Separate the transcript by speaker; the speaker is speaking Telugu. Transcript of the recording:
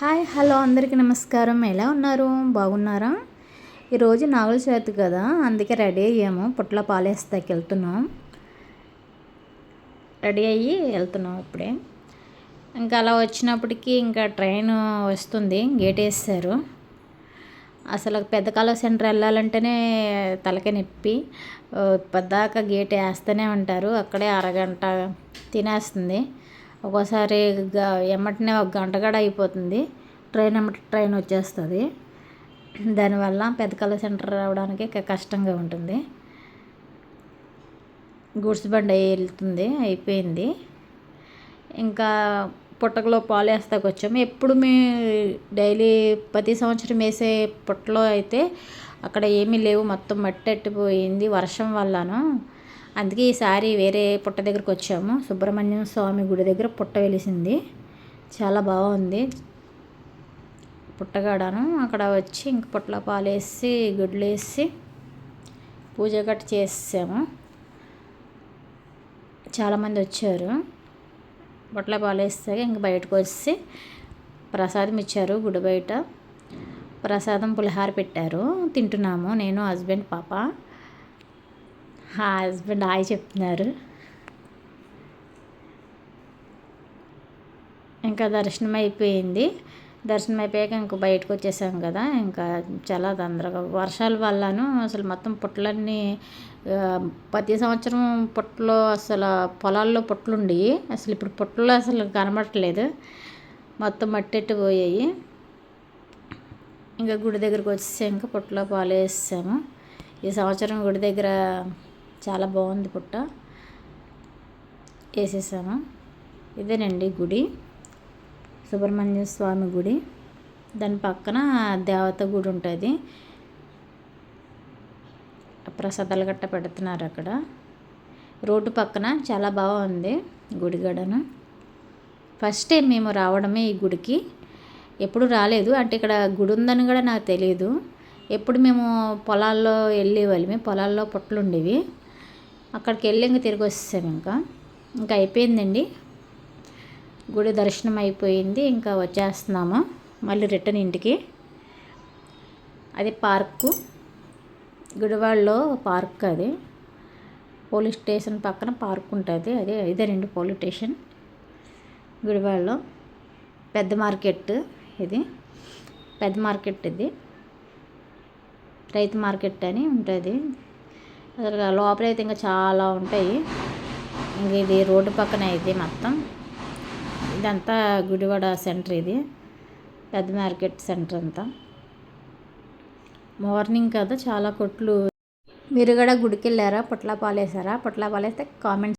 Speaker 1: హాయ్ హలో అందరికీ నమస్కారం. ఎలా ఉన్నారు? బాగున్నారా? ఈరోజు నాగుల చవితి కదా అందుకే రెడీ అయ్యాము. పుట్ల పాలేస్తాకి వెళ్తున్నాం. రెడీ అయ్యి వెళ్తున్నాం ఇప్పుడే. ఇంకా అలా వచ్చినప్పటికీ ఇంకా ట్రైన్ వస్తుంది గేట్ వేస్తారు అసలు పెద్ద కాలువ సెంటర్ వెళ్ళాలంటేనే తలకే నొప్పి. పెద్దాక గేట్ వేస్తూనే ఉంటారు. అక్కడే అరగంట తినేస్తుంది. ఒక్కోసారి ఎమ్మటనే ఒక గంట కూడా అయిపోతుంది. ట్రైన్ ఎమ్మట ట్రైన్ వచ్చేస్తుంది. దానివల్ల పెద్ద కళ సెంటర్ రావడానికి కష్టంగా ఉంటుంది. గూడ్స్ బండి వెళ్తుంది అయిపోయింది. ఇంకా పుట్టకలో పాలు వేస్తాకు వచ్చాము ఎప్పుడు మీ డైలీ ప్రతి సంవత్సరం వేసే పుట్టలో అయితే అక్కడ ఏమీ లేవు. మొత్తం మట్టి అట్టిపోయింది వర్షం వల్లను. అందుకే ఈసారి వేరే పుట్ట దగ్గరకు వచ్చాము. సుబ్రహ్మణ్యం స్వామి గుడి దగ్గర పుట్ట వెలిసింది. చాలా బాగుంది. పుట్టగాడను అక్కడ వచ్చి ఇంక పుట్ల పాలేసి గుడ్లు వేసి పూజ గట్ట చేసాము చాలామంది వచ్చారు. పుట్ల పాలేస్తే ఇంక బయటకు వచ్చి ప్రసాదం ఇచ్చారు గుడి బయట. ప్రసాదం పులిహార పెట్టారు. తింటున్నాము. నేను హస్బెండ్ పాప. హస్బెండ్ హాయ్ చెప్తున్నారు. ఇంకా దర్శనం అయిపోయింది. దర్శనం అయిపోయాక ఇంక బయటకు వచ్చేసాం కదా. ఇంకా చాలా తొందరగా వర్షాల వల్లను అసలు మొత్తం పుట్లన్నీ ప్రతి సంవత్సరం పుట్టలో అసలు పొలాల్లో పుట్లుండి అసలు ఇప్పుడు పుట్టలు అసలు కనబడట్లేదు. మొత్తం మట్టెట్టు పోయాయి. ఇంకా గుడి దగ్గరకు వచ్చేసి. ఇంకా పుట్టలో పాలు వేసాము. ఈ సంవత్సరం గుడి దగ్గర చాలా బాగుంది పుట్ట. వేసేసాము ఇదేనండి గుడి. సుబ్రహ్మణ్య స్వామి గుడి. దాని పక్కన దేవత గుడి ఉంటుంది. ప్రసాదాలు గట్ట పెడుతున్నారు అక్కడ. రోడ్డు పక్కన చాలా బాగుంది గుడి గడను. ఫస్ట్ టైం మేము రావడమే ఈ గుడికి. ఎప్పుడు రాలేదు. అంటే ఇక్కడ గుడి ఉందని కూడా నాకు తెలియదు ఎప్పుడు మేము పొలాల్లో వెళ్ళేవాళ్ళమి. పొలాల్లో పుట్టలుండేవి. అక్కడికి వెళ్ళి ఇంకా తిరిగి వచ్చేసాము ఇంకా. ఇంకా అయిపోయిందండి. గుడి దర్శనం అయిపోయింది. ఇంకా వచ్చేస్తున్నాము. మళ్ళీ రిటర్న్ ఇంటికి. అది పార్కు. గుడివాడలో పార్క్ అది. పోలీస్ స్టేషన్ పక్కన పార్క్ ఉంటుంది. అదే ఇదే రెండు పోలీస్ స్టేషన్ గుడివాడలో పెద్ద మార్కెట్ ఇది. పెద్ద మార్కెట్ ఇది. రైతు మార్కెట్ అని ఉంటుంది. అసలు లోపలైతే ఇంకా చాలా ఉంటాయి. ఇంక ఇది రోడ్డు పక్కన ఇది మొత్తం. ఇదంతా గుడివాడ సెంటర్ ఇది. పెద్ద మార్కెట్ సెంటర్ అంతా. మార్నింగ్ కదా చాలా కొట్లు. మీరు కూడా గుడికి వెళ్ళారా పొట్లా పాలేసారా పొట్లా పాలేస్తే కామెంట్స్